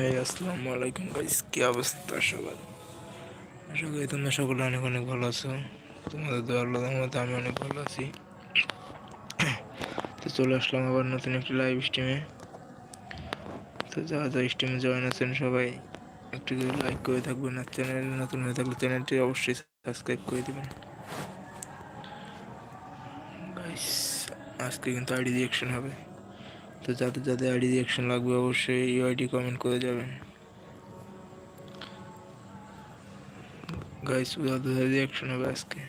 এই আসসালামু আলাইকুম গাইস কি অবস্থা সবার? আশা করি তোমরা সকলে অনেক অনেক ভালো আছো। তোমাদের দোয়া আল্লাহর মধ্যে আমি অনেক ভালো আছি। তো চলে আসলাম আবার নতুন একটি লাইভ স্ট্রিমে তো যারা যারা স্ট্রিমে জয়েন আছেন সবাই, একটু লাইক করে থাকবেন আর চ্যানেল নতুন হয়ে থাকলে চ্যানেলটি অবশ্যই সাবস্ক্রাইব করে দেবেন। গাইস আজকে কিন্তু আইডি রিয়েকশন হবে। তো যাতে যাদের আইডি রিয়াকশন লাগবে অবশ্যই ইউআইডি কমেন্ট করে যাবেন। গাইস উদাহরণ রিয়াকশন হবে আজকে।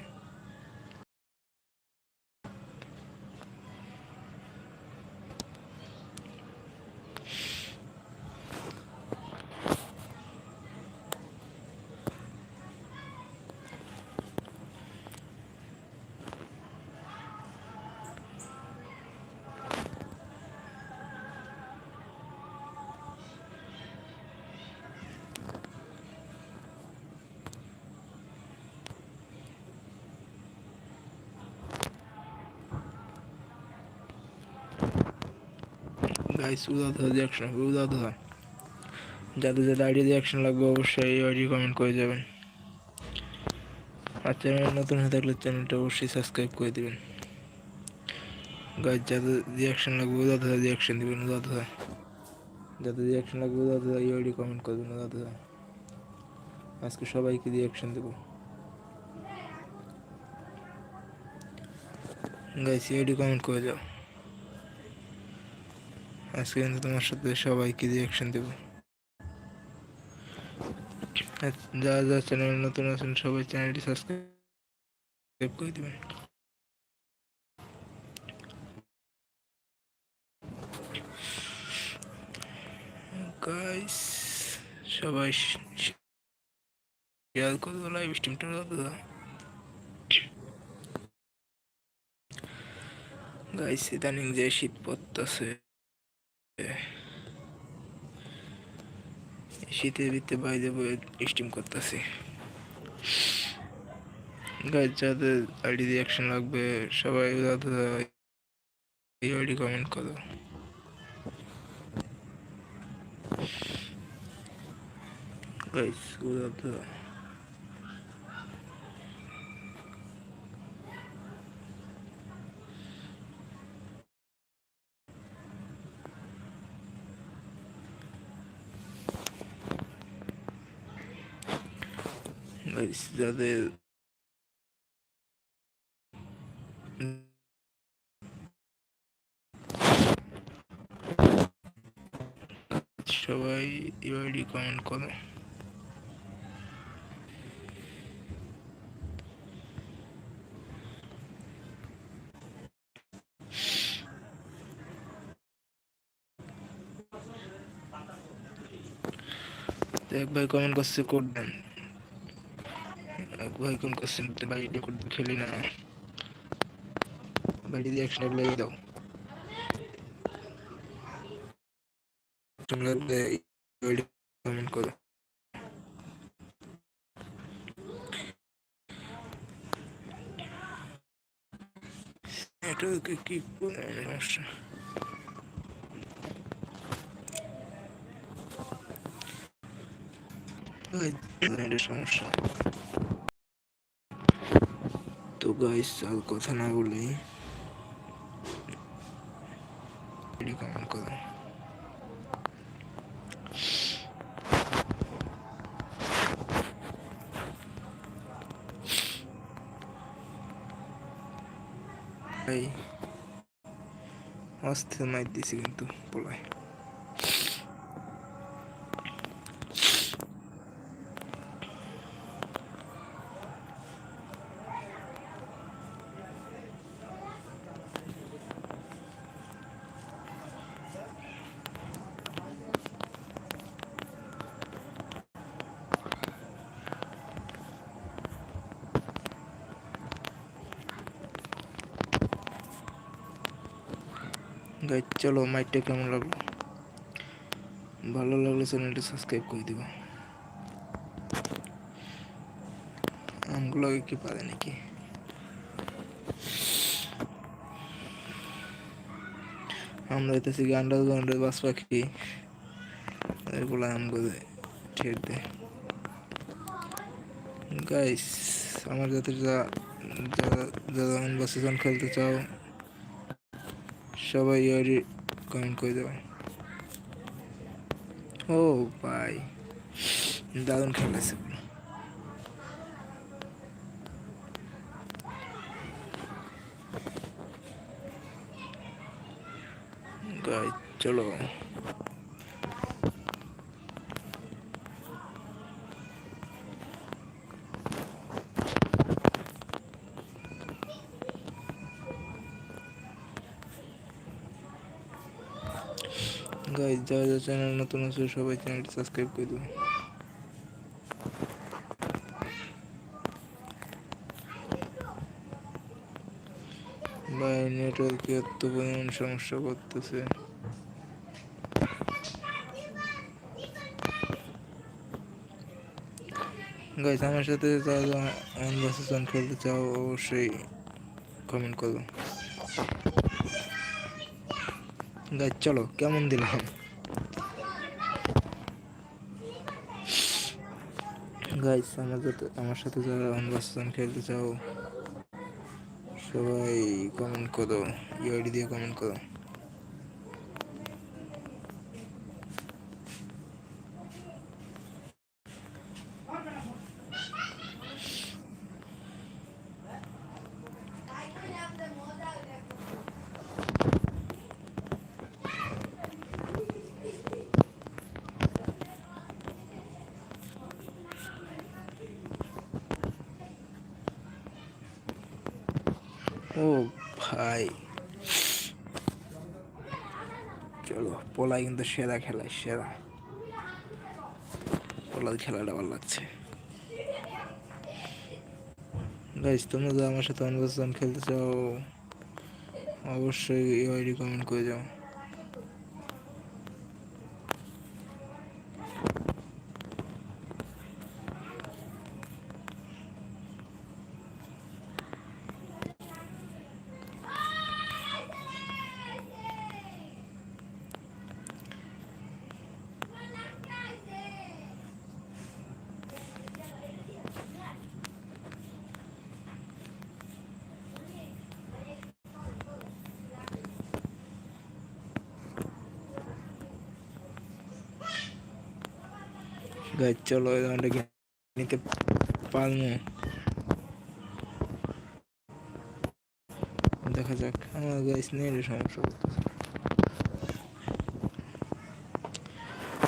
গাইস উদাত রিয়াকশন উদাত যাদের যাদের আইডি রিয়াকশন লাগবে অবশ্যই এই আইডি কমেন্ট করে যাবেন। আর চ্যানেল নতুন হয়ে থাকলে চ্যানেলটা অবশ্যই সাবস্ক্রাইব করে দেবেন। গাইস যাদের রিয়াকশন লাগবে উদাত রিয়াকশন দেবেন উদাত যাদের রিয়াকশন লাগবে এই আইডি কমেন্ট করবেন উদাত আজকে সবাইকে রিয়াকশন দেবো। গাইস আইডি কমেন্ট করে যাও। আজকে কিন্তু তোমার সাথে সবাইকে রিয়াকশন দেবো। যা যা চ্যানেল নতুন আছেন, সবাই চ্যানেলটি সাবস্ক্রাইব করে দেবেন। গাইস সবাই শেয়ার করে দাও লাইভ স্ট্রিমটা গাইস ইদানিং যে শীত পড়তেছে শীতের ভিতরে বাইরে বয়ে স্টিম করতেছি। গাছ যাদের আইডি রিয়াকশন লাগবে, সবাই আইডি কমেন্ট করো। গাইস উদাদা যাদের সবাই ইউআইডি কমেন্ট করো এক ভাই কমেন্ট করছে কোড ভাই কোন কোশ্চেন ভাই করতে খেলি না। বাড়ি দিয়ে একসাথে লেগে দাও। তোমরা কমেন্ট করো। এটাকে কি সমস্যা সমস্যা তো গাইস আর কথা না বলেই কমেন্ট করো। অস্থির মাইর দিছি কিন্তু পোলায়। চলো মাইকটা কেমন লাগল? ভালো লাগলে চ্যানেলটা সাবস্ক্রাইব করে দিব। আমগুলো কি পারে নাকি? আমরা হইতেছি আন্ডারগ্রাউন্ডের বাস পাখি এগুলো আমগো ঠের দেয় গাইস আমার যাতে যা যারা যারা সিজন খেলতে চাও, সবাই কমেন্ট করে দেবো? ও ভাই দারুণ খেলেছে। চলো। যারা যারা চ্যানেল নতুন আছে সবাই চ্যানেলটি সাবস্ক্রাইব করে দেবেন। ভাই নেটওয়ার্কে এত পরিমাণ সমস্যা করতেছে। গাইজ আমার সাথে যারা অন ভার্সেস খেলতে চাও অবশ্যই কমেন্ট করো। গাইজ চলো, কেমন দিলাম? গাইজ আমার আমার সাথে যারা অনবাসন খেলতে চাও, সবাই কমেন্ট করো ইউআইডি দিয়ে কমেন্ট করো। ও ভাই। চলো পোলা কিন্তু সেরা খেলা সেরা। পোলার খেলাটা ভালো লাগছে। গাইজ তোমরা যদি আমার সাথে অন্য খেলতে চাও, অবশ্যই রিকমেন্ড করে যাও। গাইজ চলো রাউন্ডে নিতে পারব দেখা যাক আমার গাইস নেই সমস্যা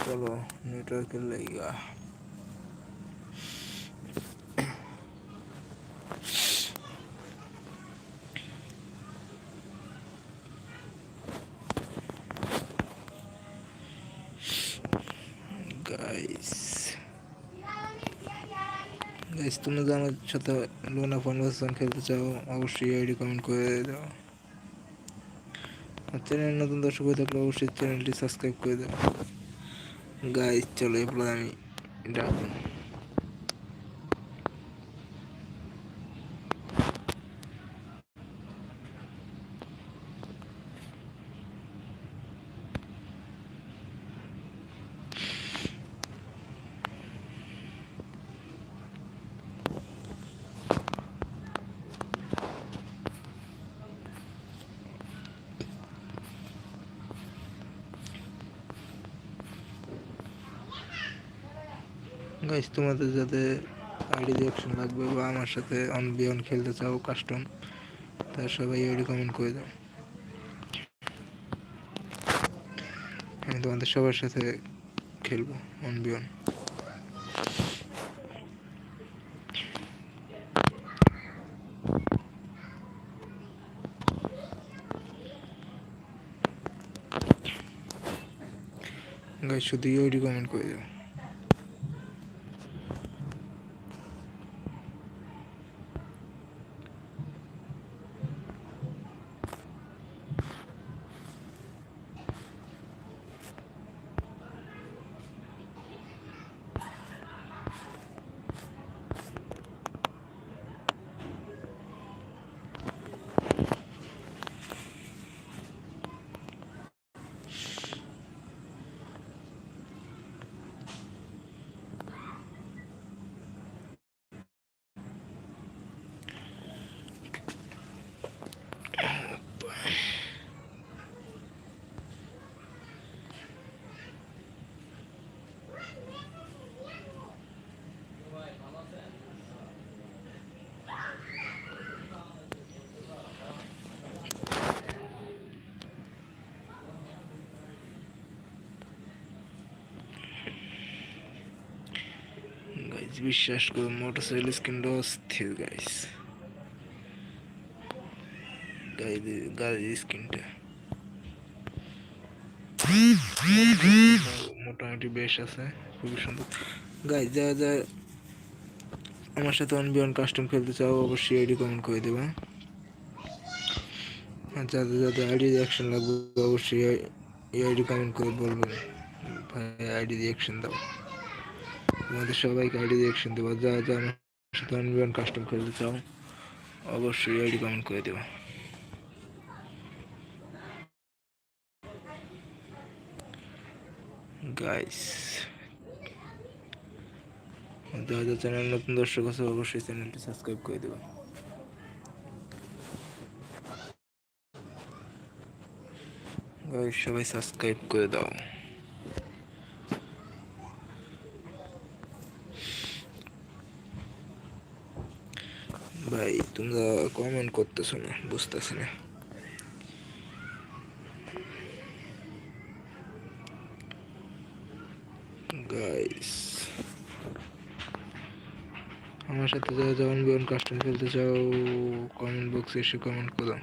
চলো নেটওয়ার্কের লাইগা গাইস গাইস তুমি আমার সাথে লোনা কনভার্সেশন খেলতে চাও, অবশ্যই আইডি কমেন্ট করে দাও। চ্যানেল নতুন দর্শক হয়ে থাকলে অবশ্যই চ্যানেলটি সাবস্ক্রাইব করে দাও। গাই চলো এরপর আমি ডাকুন গাইস তোমাদের যাতে আইডি রিয়াকশন লাগবে বা আমার সাথে অন বিয়ন খেলতে চাও কাস্টম তার সবাই আইডি কমেন্ট করে দাও। আমি তোমাদের সবার সাথে খেলব অন বিয়ন গাইস শুধু আইডি কমেন্ট করে দাও। বিশ্বাস করুন মোটরসাইকেল স্ক্রিনটা অস্থির গাইস গাড়ির স্ক্রিনটা মোটামুটি বেশ আছে, খুবই সুন্দর। গাইজ যা যা আমার সাথে কাস্টম খেলতে চাও, অবশ্যই আইডি কমেন্ট করে দেবে। আর যাদের যাদের আইডি রিয়াকশন লাগবে, অবশ্যই আইডি কমেন্ট করে বলবেন। ভাই আইডি রিয়াকশন দাও। তোমাদের সবাইকে আইডি রিয়াকশন দেবো। যা যা আমার সাথে অনবিয়ন কাস্টম খেলতে চাও অবশ্যই আইডি কমেন্ট করে দেবো। গাইস যারা চ্যানেল নতুন দর্শক আছে, অবশ্যই চ্যানেলটি সাবস্ক্রাইব করে গাইস সবাই সাবস্ক্রাইব করে দাও। ভাই, তোমরা কমেন্ট করতেছো না, বুঝতেছি না। গাইস আমার সাথে যারা যেমন বিমান কাস্টম খেলতে চাও কমেন্ট বক্সে এসে কমেন্ট করো।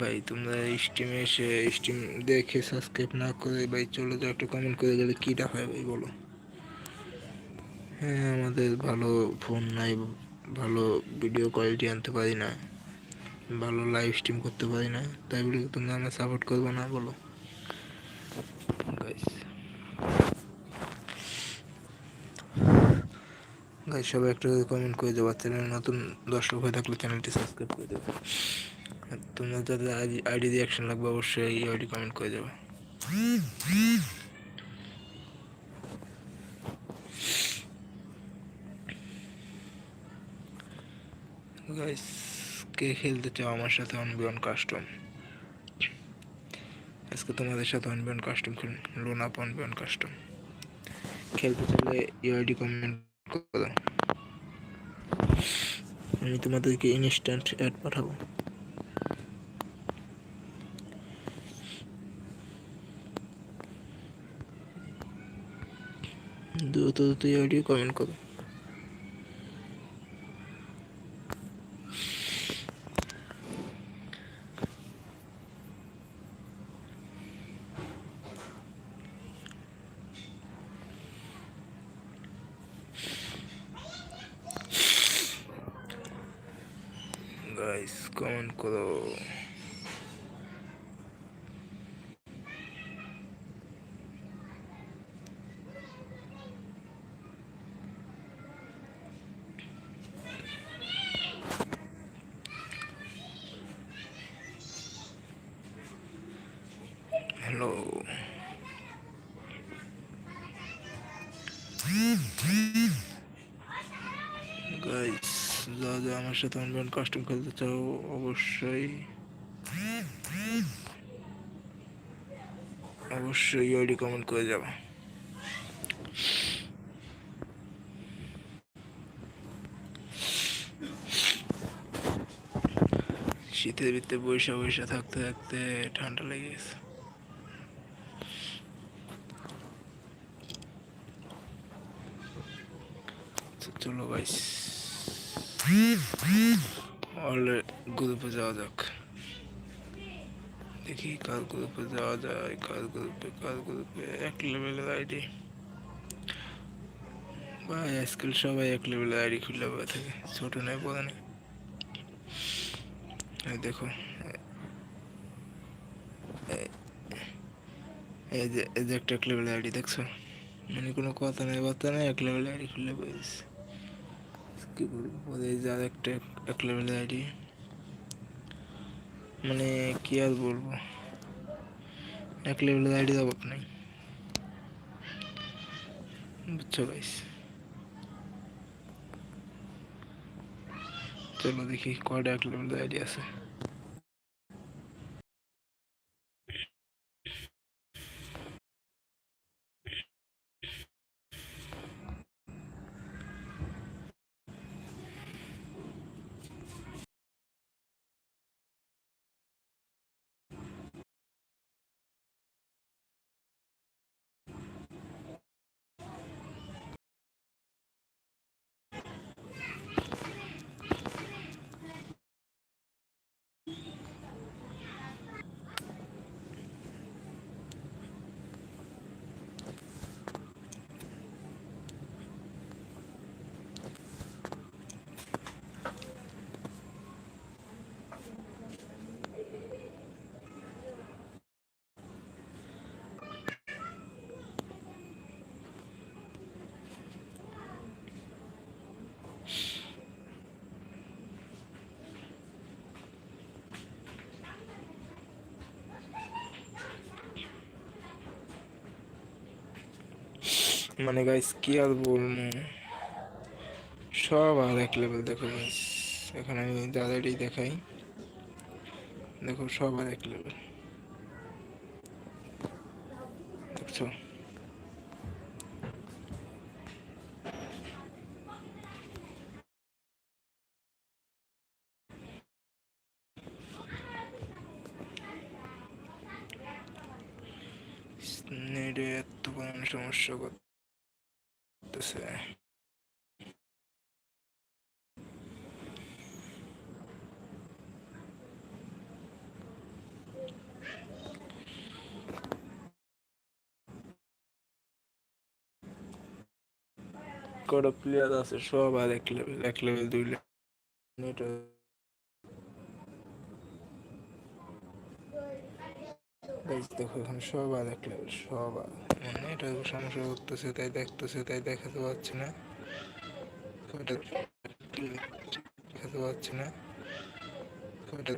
ভাই, তোমরা স্টিমে এসে স্টিম দেখে সাবস্ক্রাইব না করে ভাই, চলে যাও একটা কমেন্ট করে গেলে কীটা হয় ভাই বলো? হ্যাঁ আমাদের ভালো ফোন নাই, ভালো ভিডিও কোয়ালিটি আনতে পারি না, ভালো লাইভ স্ট্রিম করতে পারি না, তাই বলে তোমরা আমরা সাপোর্ট করব না বলো? সবাই একটা কমেন্ট করে দেবো চ্যানেল নতুন দর্শক হয়ে থাকলে চ্যানেলটি সাবস্ক্রাইব করে দেবো তোমরা যাদের আইডি দিয়ে রিয়াকশন লাগবে, অবশ্যই এই আইডি কমেন্ট করে দেবে। গাইস কে খেলতে চাও আমার সাথে অন বিয়ন কাস্টম আজকে তোমাদের সাথে অন বিয়ন কাস্টম খেলুন লোন আপ অন বিয়ন কাস্টম খেলতে চাইলে ইউআইডি কমেন্ট করো আমি তোমাদেরকে ইনস্ট্যান্ট অ্যাড পাঠাবো। দ্রুত দ্রুত ইউআইডি কমেন্ট করো গাইস কমেন্ট করো হ্যালো গাইস যা যা আমার সাথে অনলাইন কাস্টম খেলতে চাও, অবশ্যই। অবশ্যই আইডি কমেন্ট করে যাবে। শীতের ভিতরে বৈশা বৈশা থাকতে থাকতে ঠান্ডা লেগে গেছে। চলো গাইস অলে গ্রুপে যাওয়া যাক। দেখি কার গ্রুপে যাওয়া যায়, কার গ্রুপে কার গ্রুপে এক লেভেলের আইডি ভাই, আজকাল সবাই এক লেভেলের আইডি খুলে বয়ে থাকে, ছোট নেই বড় নেই দেখো এই যে একটা এক লেভেলের আইডি দেখছ? মানে কোনো কথা নেই বার্তা নেই এক লেভেলের আইডি খুলে বয়েছে কি বলব পরে এই যে আর একটা এক লেভেলের আইডি মানে কি আর বলব এক লেভেলের আইডি অভাব নাই বুঝছ গাইস চলো দেখি কয়টা এক লেভেলের আইডি আছে মানে গাইস কি আর বলব? সব আর এক লেভেল দেখো গাইস এখন আমি দাদাটাই দেখাই, দেখো সব আর এক লেভেল দেখছ নেটে এত পরিমাণ সমস্যা করতেছে কটা প্লেয়ার আছে সব আর এক লেভেল এক লেভেল দুই লেভেল দেখো এখন সব আর এক লেভেল সব আর মানে এটা সমস্যা করতেছে, তাই দেখতেছে, তাই দেখাতে পারছি না। কয়টা দেখাতে পারছি না। কয়টা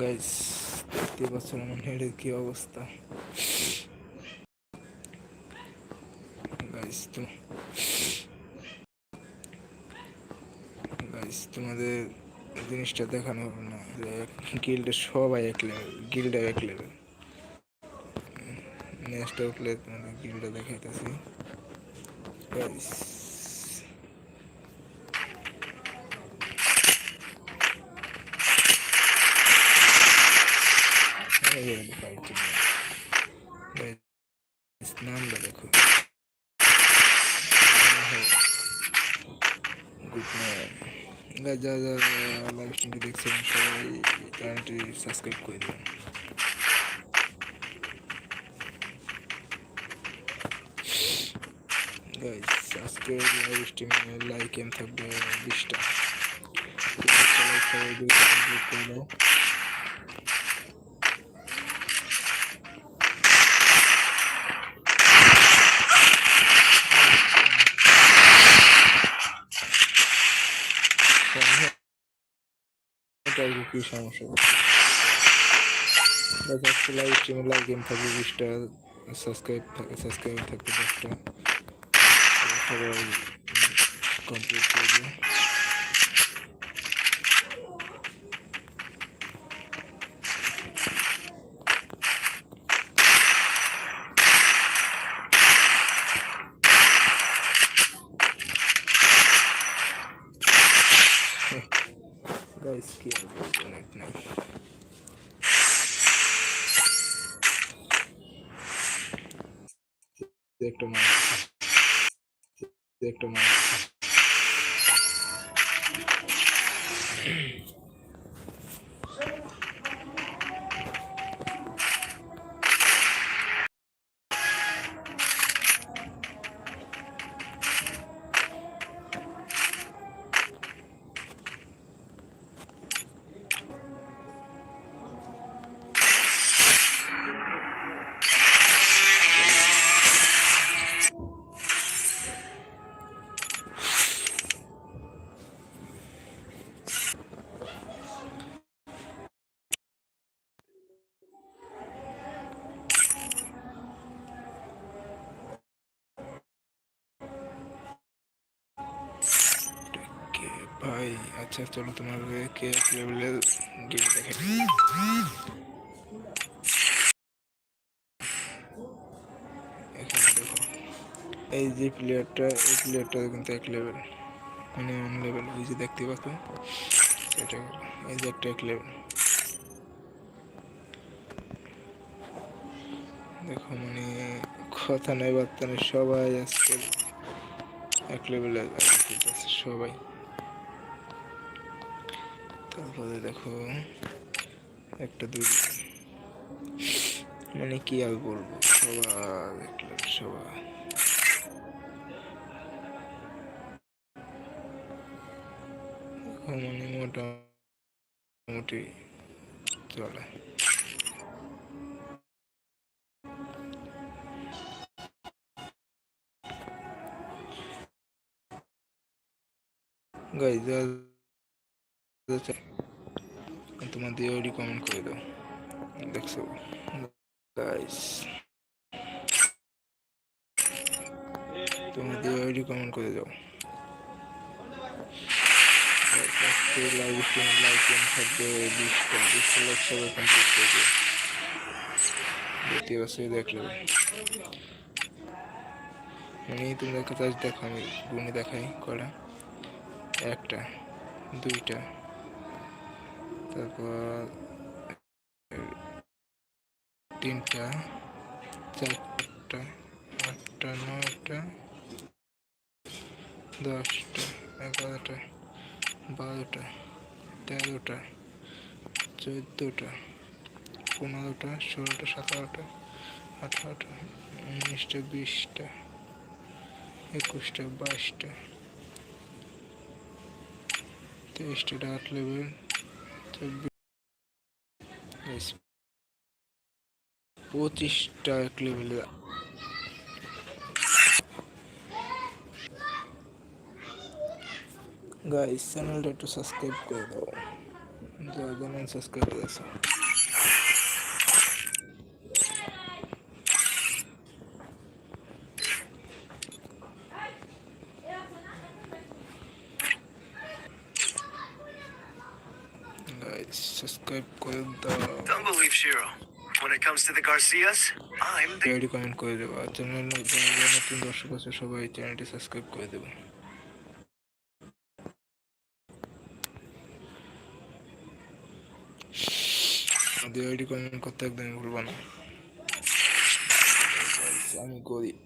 গাইস, দেখতে পাচ্ছেন আমার হেডের কি অবস্থা। গাইস, তো গাইস, তোমাদের জিনিসটা দেখানো হবে না, যে গিল্ডের সবাই এক লেভেল গিল্ডে এক লেভেল ম্যাচটা উঠলে তোমাদের গিল্ডটা দেখাইতেছি। গাইস নামটা দেখো গুড মর্নিং যা যা লাইভ স্ট্রিমটি দেখছেন সবাই চ্যানেলটি সাবস্ক্রাইব করে দেবেন গাইস আজকে লাইভ স্ট্রিমে লাইক এম থাকবে বিশটা সবাই করে দাও কি সমস্যা? লাইভ স্ট্রিমে লাইভ গেম থাকবে বিশটা সাবস্ক্রাইব থাকে সাবস্ক্রাইব থাকবে দশটা। সবাই কমপ্লিট করবে গাইস কি আর বলব নেট নাই একটা মার একটা মার ভাই আচ্ছা চলো তোমার কে লেভেলের গেম দেখে এখানে দেখো, এই যে প্লেয়ারটা এই প্লেয়ারটা কিন্তু এক লেভেল মানে অন লেভেল ওই যে দেখতে পাচ্ছ? এটা এই যে একটা এক লেভেল দেখো মানে কথা নাই, বার্তা নেই, সবাই আজকে এক লেভেলে সবাই। তারপরে দেখো, একটা দুই মানে কি আর বলব সবাই দেখলাম সবাই মানে মোটামুটি চলে। গাইজ তোমার দিয়ে কমেন্ট করে দাও। দেখছ? গাইস তোমার দিয়ে কমেন্ট করে দাও। দেখো, আমি দেখাই করা একটা, দুইটা। তারপর তিনটা, চারটা, আটটা, নয়টা, দশটা, এগারোটা, বারোটা, তেরোটা, চোদ্দোটা, পনেরোটা, ষোলোটা, সতেরোটা, আঠারোটা, উনিশটা, বিশটা, একুশটা, বাইশটা, তেইশটা ডার্ট লেভেল পঁচিশটা লেভেলে গাইস চ্যানেলটা একটু সাবস্ক্রাইব করে দাও। যারা জানেন সাবস্ক্রাইব করে দাও গাইস সাবস্ক্রাইব করে দাও Shiro. When it comes to the Garcias, I'm the comment করে দেবো আর যারা নতুন দর্শক আছে সবাই চ্যানেলটি সাবস্ক্রাইব করে দেবো আইডি কমেন্ট করতে একদমই ভুলবো না আমি গরিব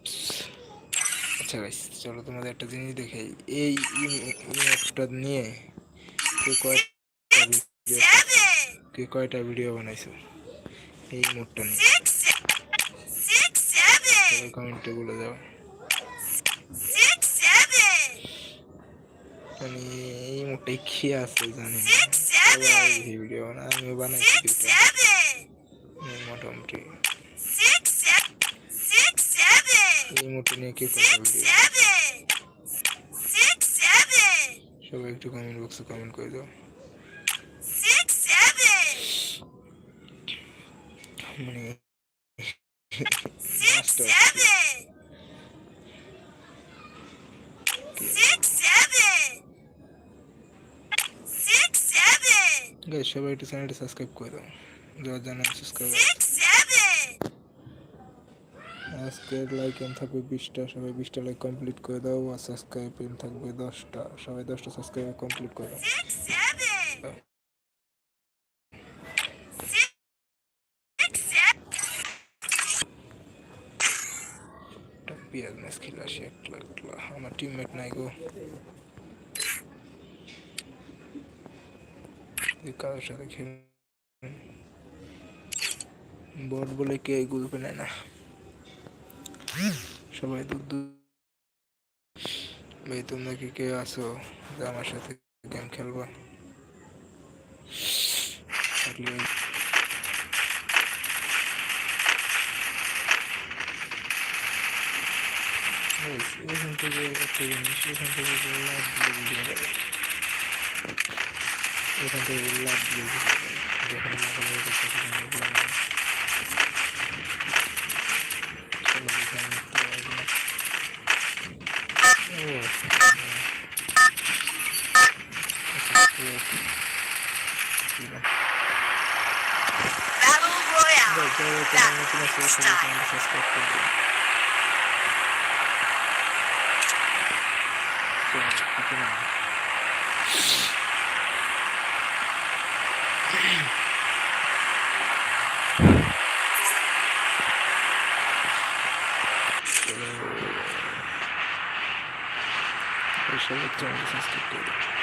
আচ্ছা গাইস চলো তোমাদের একটা জিনিস দেখাই এই ইমোটটা নিয়ে কে কয়টা ভিডিও কে কয়টা ভিডিও বানাইছো? এই ইমোটটা নিয়ে। কমেন্টে বলে দাও। মানে এই মোটাই কি আছে জানি ভিডিও বানায় আমিও বানাইছি মোটামুটি। এই মোটে নিয়ে কে সবাই একটু কমেন্ট বক্সে কমেন্ট করে দাও। মানে সবাই একটু চ্যানেলটা সাবস্ক্রাইব করে দাও। যারা জানেন সাবস্ক্রাইব আজকের লাইক এন থাকবে বিশটা সবাই বিশটা লাইক কমপ্লিট করে দাও আর সাবস্ক্রাইব এন থাকবে দশটা। সবাই দশটা সাবস্ক্রাইব কমপ্লিট করে দাও। নাই কারোর সাথে খেল বট বলে কে গ্রুপে নেয় না সবাই দূর দূর ভাই তোমরা কি কে যে আমার সাথে গেম খেলবা থাকলে এখান থেকে একটা জিনিস এখান থেকে লাভ দিয়ে দিতে পারে এখান থেকে লাভ দিয়ে দিতে পারে যখন লাগানো করতে সেখানে বললাম চলো এখানে একটু আসবে ও Battle Royale. সাবস্ক্রাইব করে দিন সবাই চ্যানেল সাবস্ক্রাইব করে দিন